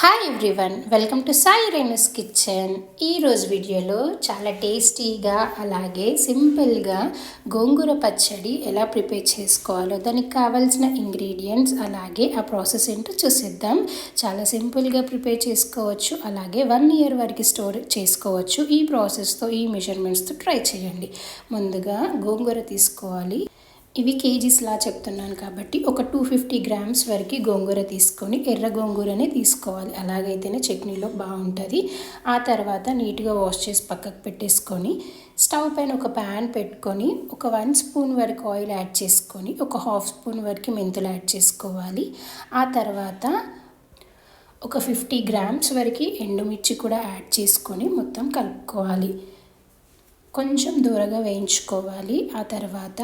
Hi everyone welcome to Sai Renu's kitchen ఈరోజు వీడియోలో చాలా టేస్టీగా అలాగే సింపుల్గా గోంగూర పచ్చడి ఎలా ప్రిపేర్ చేసుకోవాలో దానికి కావాల్సిన ఇంగ్రీడియంట్స్ అలాగే ఆ ప్రాసెస్ ఏంటో చూసేద్దాం. చాలా సింపుల్గా ప్రిపేర్ చేసుకోవచ్చు అలాగే వన్ ఇయర్ వరకు స్టోర్ చేసుకోవచ్చు. ఈ ప్రాసెస్తో ఈ మెజర్మెంట్స్తో ట్రై చేయండి. ముందుగా గోంగూర తీసుకోవాలి. ఇవి కేజీస్లా చెప్తున్నాను కాబట్టి ఒక టూ ఫిఫ్టీ గ్రామ్స్ వరకు గోంగూర తీసుకొని ఎర్ర గోంగూరనే తీసుకోవాలి. అలాగైతేనే చట్నీలో బాగుంటుంది. ఆ తర్వాత నీట్గా వాష్ చేసి పక్కకు పెట్టేసుకొని స్టవ్ పైన ఒక ప్యాన్ పెట్టుకొని ఒక వన్ స్పూన్ వరకు ఆయిల్ యాడ్ చేసుకొని ఒక హాఫ్ స్పూన్ వరకు మెంతులు యాడ్ చేసుకోవాలి. ఆ తర్వాత ఒక ఫిఫ్టీ గ్రామ్స్ వరకు ఎండుమిర్చి కూడా యాడ్ చేసుకొని మొత్తం కలుపుకోవాలి. కొంచెం దూరగా వేయించుకోవాలి. ఆ తర్వాత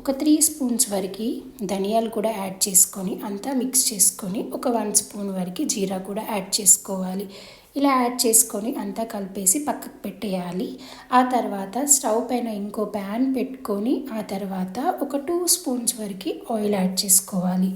ఒక త్రీ స్పూన్స్ వరకు ధనియాలు కూడా యాడ్ చేసుకొని అంతా మిక్స్ చేసుకొని ఒక వన్ స్పూన్ వరకు జీరా కూడా యాడ్ చేసుకోవాలి. ఇలా యాడ్ చేసుకొని అంతా కలిపేసి పక్కకు పెట్టేయాలి. ఆ తర్వాత స్టవ్ పైన ఇంకో ప్యాన్ పెట్టుకొని ఆ తర్వాత ఒక టూ స్పూన్స్ వరకు ఆయిల్ యాడ్ చేసుకోవాలి.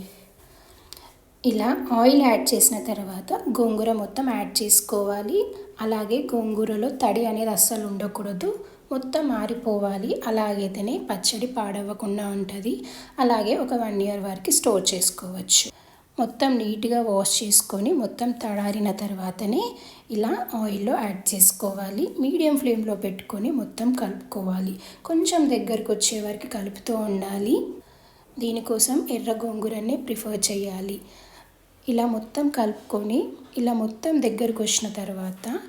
ఇలా ఆయిల్ యాడ్ చేసిన తర్వాత గోంగూర మొత్తం యాడ్ చేసుకోవాలి. అలాగే గోంగూరలో తడి అనేది అస్సలు ఉండకూడదు. మొత్తం మారిపోవాలి. అలాగైతేనే పచ్చడి పాడవ్వకుండా ఉంటుంది. అలాగే ఒక వన్ ఇయర్ వరకు స్టోర్ చేసుకోవచ్చు. మొత్తం నీట్గా వాష్ చేసుకొని మొత్తం తడారిన తర్వాతనే ఇలా ఆయిల్లో యాడ్ చేసుకోవాలి. మీడియం ఫ్లేమ్లో పెట్టుకొని మొత్తం కలుపుకోవాలి. కొంచెం దగ్గరకు వచ్చే వరకు కలుపుతూ ఉండాలి. దీనికోసం ఎర్ర గోంగూరనే ప్రిఫర్ చేయాలి. ఇలా మొత్తం కలుపుకొని ఇలా మొత్తం దగ్గరకు వచ్చిన తర్వాత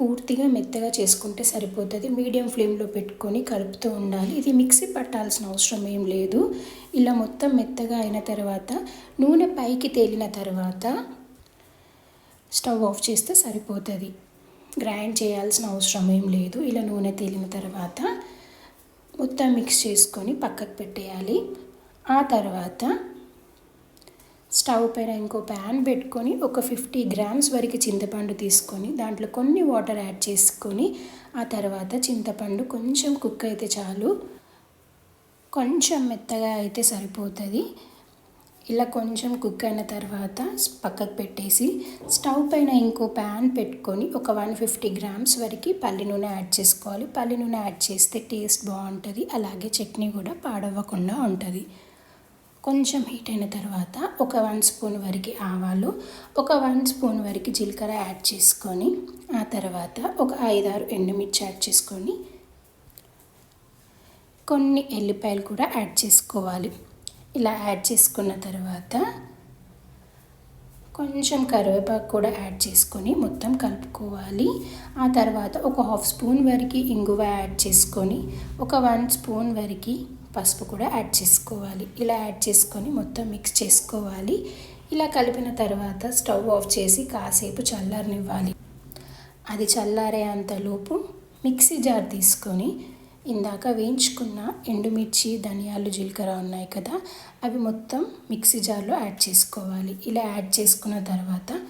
పూర్తిగా మెత్తగా చేసుకుంటే సరిపోతుంది. మీడియం ఫ్లేమ్లో పెట్టుకొని కలుపుతూ ఉండాలి. ఇది మిక్సీ పట్టాల్సిన అవసరం ఏం లేదు. ఇలా మొత్తం మెత్తగా అయిన తర్వాత నూనె పైకి తేలిన తర్వాత స్టవ్ ఆఫ్ చేస్తే సరిపోతుంది. గ్రైండ్ చేయాల్సిన అవసరం ఏం లేదు. ఇలా నూనె తేలిన తర్వాత మొత్తం మిక్స్ చేసుకొని పక్కకు పెట్టేయాలి. ఆ తర్వాత స్టవ్ పైన ఇంకో ప్యాన్ పెట్టుకొని ఒక ఫిఫ్టీ గ్రామ్స్ వరకు చింతపండు తీసుకొని దాంట్లో కొన్ని వాటర్ యాడ్ చేసుకొని ఆ తర్వాత చింతపండు కొంచెం కుక్ అయితే చాలు. కొంచెం మెత్తగా అయితే సరిపోతుంది. ఇలా కొంచెం కుక్ అయిన తర్వాత పక్కకు పెట్టేసి స్టవ్ పైన ఇంకో ప్యాన్ పెట్టుకొని ఒక వన్ ఫిఫ్టీ గ్రామ్స్ వరకు పల్లి నూనె యాడ్ చేసుకోవాలి. పల్లి నూనె యాడ్ చేస్తే టేస్ట్ బాగుంటుంది. అలాగే చట్నీ కూడా పాడవ్వకుండా ఉంటుంది. కొంచెం హీట్ అయిన తర్వాత ఒక వన్ స్పూన్ వరకు ఆవాలు ఒక వన్ స్పూన్ వరకు జీలకర్ర యాడ్ చేసుకొని ఆ తర్వాత ఒక ఐదారు ఎండుమిర్చి యాడ్ చేసుకొని కొన్ని ఎల్లిపాయలు కూడా యాడ్ చేసుకోవాలి. ఇలా యాడ్ చేసుకున్న తర్వాత కొంచెం కరివేపాకు కూడా యాడ్ చేసుకొని మొత్తం కలుపుకోవాలి. ఆ తర్వాత ఒక హాఫ్ స్పూన్ వరకు ఇంగువ యాడ్ చేసుకొని ఒక వన్ స్పూన్ వరకు పసుపు కూడా యాడ్ చేసుకోవాలి. ఇలా యాడ్ చేసుకొని మొత్తం మిక్స్ చేసుకోవాలి. ఇలా కలిపిన తర్వాత స్టవ్ ఆఫ్ చేసి కాసేపు చల్లారనివ్వాలి. అది చల్లారే అంతలోపు మిక్సీ జార్ తీసుకొని ఇందాక వేయించుకున్న ఎండుమిర్చి ధనియాలు జీలకర్ర ఉన్నాయి కదా అవి మొత్తం మిక్సీ జార్లో యాడ్ చేసుకోవాలి. ఇలా యాడ్ చేసుకున్న తర్వాత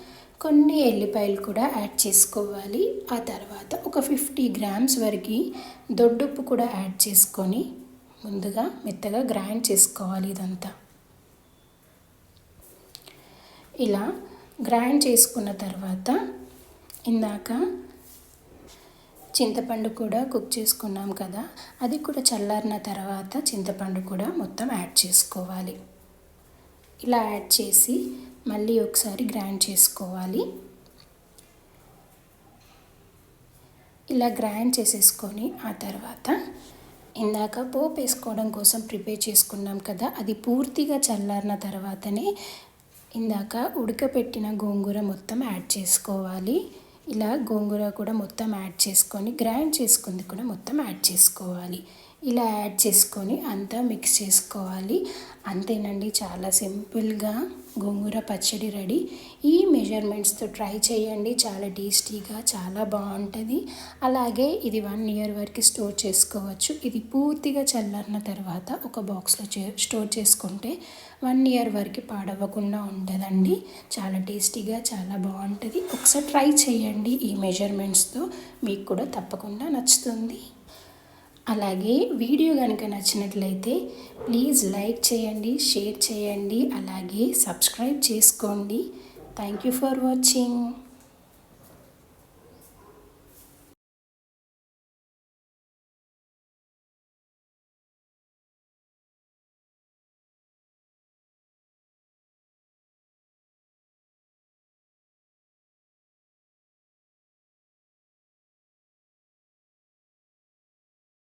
కొన్ని ఎల్లిపాయలు కూడా యాడ్ చేసుకోవాలి. ఆ తర్వాత ఒక ఫిఫ్టీ గ్రామ్స్ వరకు దొడ్డుప్పు కూడా యాడ్ చేసుకొని ముందుగా మెత్తగా గ్రైండ్ చేసుకోవాలి ఇదంతా. ఇలా గ్రైండ్ చేసుకున్న తర్వాత ఇందాక చింతపండు కూడా కుక్ చేసుకున్నాం కదా అది కూడా చల్లారిన తర్వాత చింతపండు కూడా మొత్తం యాడ్ చేసుకోవాలి. ఇలా యాడ్ చేసి మళ్ళీ ఒకసారి గ్రైండ్ చేసుకోవాలి. ఇలా గ్రైండ్ చేసేసుకొని ఆ తర్వాత ఇందాక పోపు వేసుకోవడం కోసం ప్రిపేర్ చేసుకున్నాం కదా అది పూర్తిగా చల్లారిన తర్వాతనే ఇందాక ఉడకపెట్టిన గోంగూర మొత్తం యాడ్ చేసుకోవాలి. ఇలా గోంగూర కూడా మొత్తం యాడ్ చేసుకొని గ్రైండ్ చేసుకుంది కూడా మొత్తం యాడ్ చేసుకోవాలి. ఇలా యాడ్ చేసుకొని అంతా మిక్స్ చేసుకోవాలి. అంతేనండి చాలా సింపుల్గా గోంగూర పచ్చడి రెడీ. ఈ మెజర్మెంట్స్తో ట్రై చేయండి. చాలా టేస్టీగా చాలా బాగుంటుంది. అలాగే ఇది వన్ ఇయర్ వరకు స్టోర్ చేసుకోవచ్చు. ఇది పూర్తిగా చల్లారిన తర్వాత ఒక బాక్స్లో చే స్టోర్ చేసుకుంటే వన్ ఇయర్ వరకు పాడవ్వకుండా ఉంటుందండి చాలా టేస్టీగా చాలా బాగుంటుంది. ఒకసారి ట్రై చేయండి ఈ మెజర్మెంట్స్తో మీకు కూడా తప్పకుండా నచ్చుతుంది. అలాగే వీడియో కనుక నచ్చినట్లయితే ప్లీజ్ లైక్ చేయండి షేర్ చేయండి అలాగే సబ్స్క్రైబ్ చేసుకోండి. Thank you for watching.